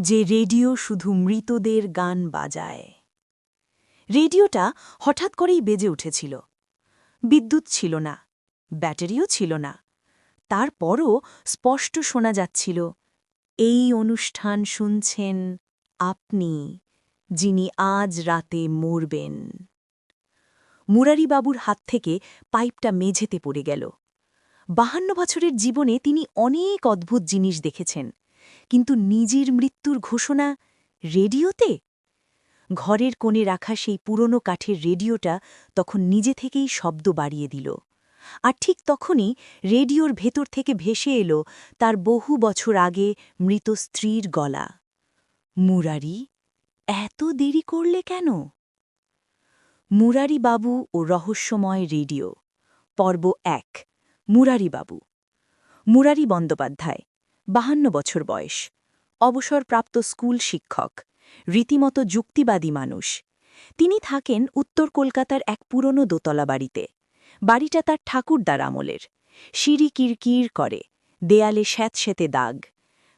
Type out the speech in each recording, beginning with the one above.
যে রেডিও শুধু মৃতদের গান বাজায়। রেডিওটা হঠাৎ করেই বেজে উঠেছিল। বিদ্যুৎ ছিল না, ব্যাটারিও ছিল না। তারপরও স্পষ্ট শোনা যাচ্ছিল, এই অনুষ্ঠান শুনছেন আপনি, যিনি আজ রাতে মরবেন। মুরারিবাবুর হাত থেকে পাইপটা মেঝেতে পড়ে গেল। বাহান্ন বছরের জীবনে তিনি অনেক অদ্ভুত জিনিস দেখেছেন। কিন্তু নিজের মৃত্যুর ঘোষণা রেডিওতে? ঘরের কোণে রাখা সেই পুরনো কাঠের রেডিওটা তখন নিজে থেকেই শব্দ বাড়িয়ে দিল। আর ঠিক তখনই রেডিওর ভেতর থেকে ভেসে এলো তার বহু বছর আগে মৃত স্ত্রীর গলা। মুরারি, এত দেরি করলে কেন? মুরারি বাবু ও রহস্যময় রেডিও, পর্ব এক মুরারি বাবু মুরারি বন্দ্যোপাধ্যায় বাহান্ন বছর বয়স। অবসরপ্রাপ্ত স্কুল শিক্ষক, রীতিমতো যুক্তিবাদী মানুষ। তিনি থাকেন উত্তর কলকাতার এক পুরনো দোতলা বাড়িতে। বাড়িটা তার ঠাকুরদার আমলের। সিঁড়ি কিরকির করে, দেয়ালে স্যাঁতস্যাঁতে দাগ।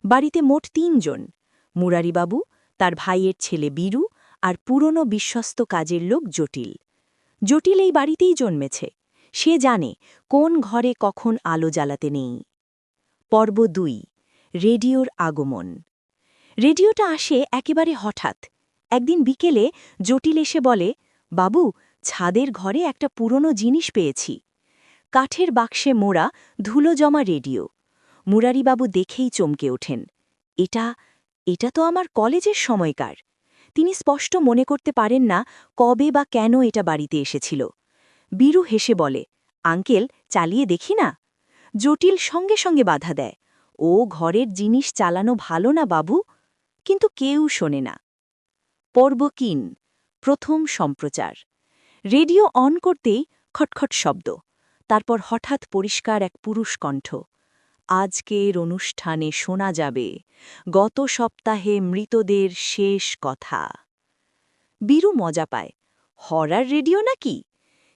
বাড়িতে মোট তিনজন, মুরারিবাবু, তার ভাইয়ের ছেলে বীরু আর পুরনো বিশ্বস্ত কাজের লোক জটিল। জটিল এই বাড়িতেই জন্মেছে। সে জানে কোন ঘরে কখন আলো জ্বালাতে নেই। পর্ব দুই রেডিওর আগমন। রেডিওটা আসে একেবারে হঠাৎ। একদিন বিকেলে জটিল এসে বলে, বাবু, ছাদের ঘরে একটা পুরনো জিনিস পেয়েছি। কাঠের বাক্সে মোড়া ধুলো জমা রেডিও। মুরারিবাবু দেখেই চমকে ওঠেন। এটা এটা তো আমার কলেজের সময়কার। তিনি স্পষ্ট মনে করতে পারেন না কবে বা কেন এটা বাড়িতে এসেছিল। বীরু হেসে বলে, আঙ্কেল, চালিয়ে দেখি না? জটিল সঙ্গে সঙ্গে বাধা দেয়। ও ঘরের জিনিস চালানো ভালো না বাবু, কিন্তু কেউ শোনে না। পর্ব কিন, প্রথম সম্প্রচার। রেডিও অন করতেই খটখট শব্দ, তারপর হঠাৎ পরিষ্কার এক পুরুষ কণ্ঠ। আজকের অনুষ্ঠানে শোনা যাবে গত সপ্তাহে মৃতদের শেষ কথা। বীরু মজা পায়, হরার রেডিও নাকি?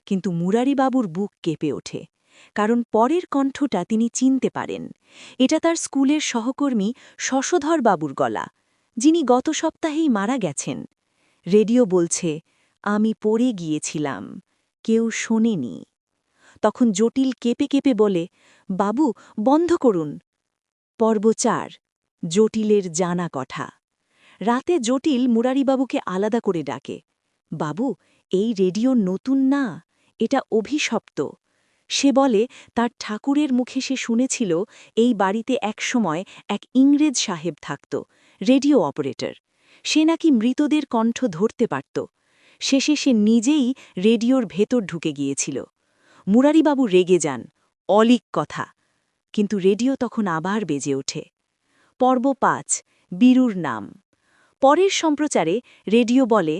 কিন্তু মুরারিবাবুর বুক কেঁপে ওঠে। কারণ পরের কণ্ঠটা তিনি চিনতে পারেন। এটা তার স্কুলের সহকর্মী শশধর বাবুর গলা, যিনি গত সপ্তাহেই মারা গেছেন। রেডিও বলছে, আমি পড়ে গিয়েছিলাম, কেউ শোনেনি। তখন জটিল কেঁপে কেঁপে বলে, বাবু, বন্ধ করুন। পর্ব চার, জটিলের জানা কথা। রাতে জটিল মুরারিবাবুকে আলাদা করে ডাকে, বাবু, এই রেডিও নতুন না, এটা অভিশপ্ত। সে বলে, তার ঠাকুরের মুখে সে শুনেছিল, এই বাড়িতে একসময় এক ইংরেজ সাহেব থাকত, রেডিও অপারেটর। সে নাকি মৃতদের কণ্ঠ ধরতে পারত। শেষে সে নিজেই রেডিওর ভেতর ঢুকে গিয়েছিল। মুরারিবাবু রেগে যান, অলিক কথা, কিন্তু রেডিও তখন আবার বেজে ওঠে। পর্ব পাঁচ, বীরুর নাম। পরের সম্প্রচারে রেডিও বলে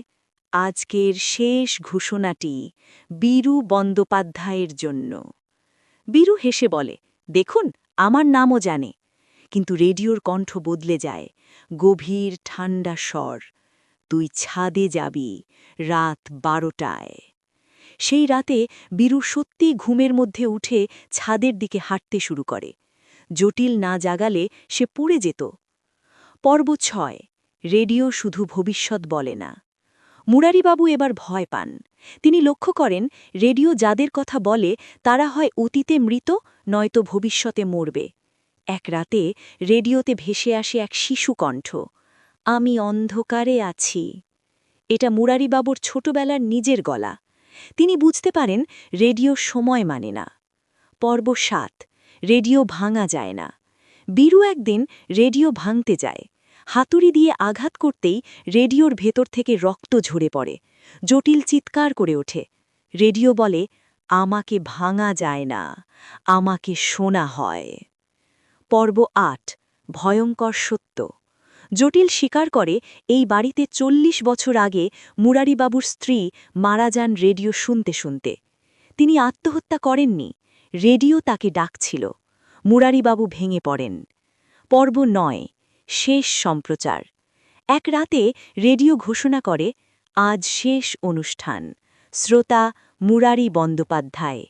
আজকের শেষ ঘোষণাটি বীরু বন্দ্যোপাধ্যায়ের জন্য। বীরু হেসে বলে, দেখুন, আমার নামও জানে। কিন্তু রেডিওর কণ্ঠ বদলে যায়। গভীর ঠান্ডা স্বর। তুই ছাদে যাবি রাত বারোটায়। সেই রাতে বীরু সত্যি ঘুমের মধ্যে উঠে ছাদের দিকে হাঁটতে শুরু করে। জটিল না জাগালে সে পড়ে যেত। পর্ব ছয়। রেডিও শুধু ভবিষ্যৎ বলে না। মুরারিবাবু এবার ভয় পান। তিনি লক্ষ্য করেন, রেডিও যাদের কথা বলে, তারা হয় অতীতে মৃত, নয়তো ভবিষ্যতে মরবে। এক রাতে রেডিওতে ভেসে আসে এক শিশু কণ্ঠ, আমি অন্ধকারে আছি। এটা মুরারিবাবুর ছোটবেলার নিজের গলা। তিনি বুঝতে পারেন, রেডিও সময় মানে না। পর্ব সাত, রেডিও ভাঙা যায় না। বীরু একদিন রেডিও ভাঙতে যায়। হাতুড়ি দিয়ে আঘাত করতেই রেডিওর ভেতর থেকে রক্ত ঝরে পড়ে। জটিল চিৎকার করে ওঠে। রেডিও বলে, আমাকে ভাঙা যায় না, আমাকে শোনা হয়। পর্ব আট, ভয়ঙ্কর সত্য। জটিল স্বীকার করে এই বাড়িতে চল্লিশ বছর আগে মুরারিবাবুর স্ত্রী মারা যান রেডিও শুনতে শুনতে। তিনি আত্মহত্যা করেননি, রেডিও তাকে ডাকছিল। মুরারিবাবু ভেঙে পড়েন। পর্ব নয় শেষ সম্প্রচার। এক রাতে রেডিও ঘোষণা করে, আজ শেষ অনুষ্ঠান। শ্রোতা মুরারি বন্দ্যোপাধ্যায়।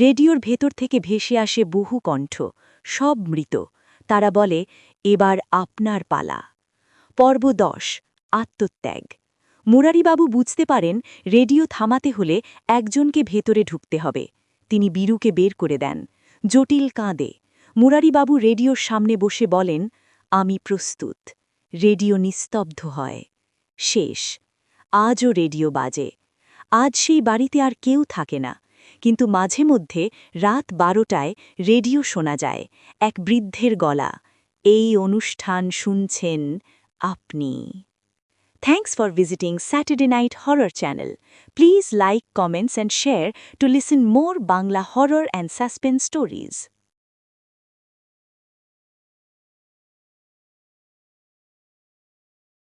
রেডিওর ভেতর থেকে ভেসে আসে বহু কণ্ঠ, সব মৃত। তারা বলে, এবার আপনার পালা। পর্ব দশ, আত্মত্যাগ। মুরারিবাবু বুঝতে পারেন, রেডিও থামাতে হলে একজনকে ভেতরে ঢুকতে হবে। তিনি বীরুকে বের করে দেন। জটিল কাঁদে। মুরারিবাবু রেডিওর সামনে বসে বলেন আমি প্রস্তুত। রেডিও নিস্তব্ধ হয়। শেষ। আজও রেডিও বাজে। আজ সেই বাড়িতে আর কেউ থাকে না। কিন্তু মাঝে মধ্যে রাত বারোটায় রেডিও শোনা যায় এক বৃদ্ধের গলা। এই অনুষ্ঠান শুনছেন আপনি। Thanks for visiting Saturday night horror channel please like comments and share to listen more Bangla horror and suspense stories